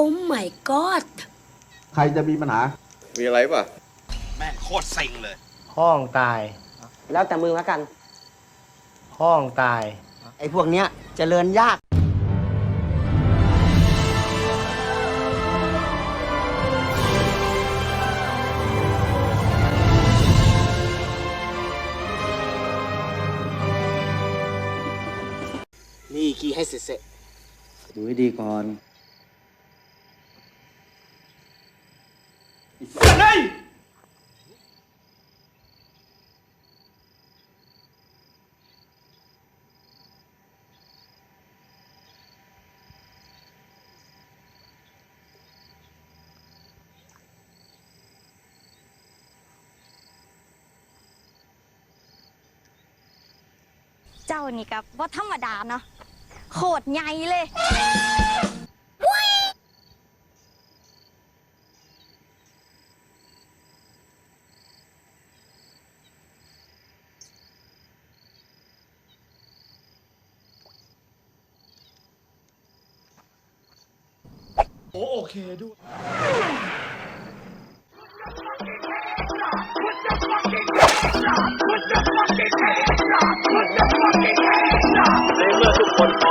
อ้ my god ใครจะมีปัญหา มีอะไรป่ะ แม่งโคตรเซ็งเลย ห้องตาย แล้วแต่มึงแล้วกัน ห้องตาย ไอ้พวกเนี้ยเจริญยาก นี่ขี้ให้เสร็จดูให้ดีก่อน เจ้านี่กับว่าธรรมดาเนาะโคตรใหญ่เลยใน เ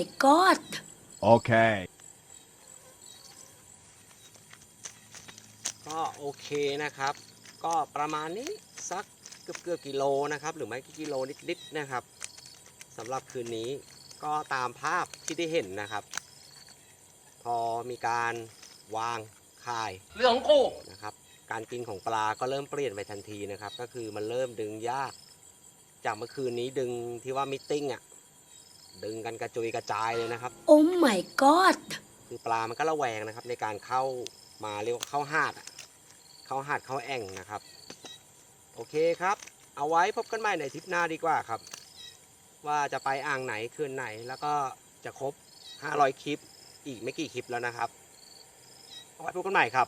my god Okay. ก็โอเคนะครับ ก็ประมาณนี้สักเกือบเกือบกิโลนะครับ หรือไม่ก็กิโลนิดๆนะครับสำหรับคืนนี้ก็ตามภาพที่ได้เห็นนะครับ พอมีการวางข่ายเรื่องของกูนะครับ การกินของปลาก็เริ่มเปลี่ยนไปทันทีนะครับ ก็คือมันเริ่มดึงยาก จากเมื่อคืนนี้ดึงที่ว่ามิทติ้งอะ ดึงกันกระจุยกระจายเลยนะครับ Oh my god คือปลามันก็ระแวงนะครับ ในการเข้ามาเรียกว่าเข้าหาดอะเข้าหาดเข้าแอ่งนะครับ โอเคครับ เอาไว้พบกันใหม่ในทริปหน้าดีกว่าครับ ว่าจะไปอ่างไหนคืนไหนแล้วก็จะครบ 500 คลิป อีกไม่กี่คลิปแล้วนะครับ เอาไว้พบกันใหม่ครับ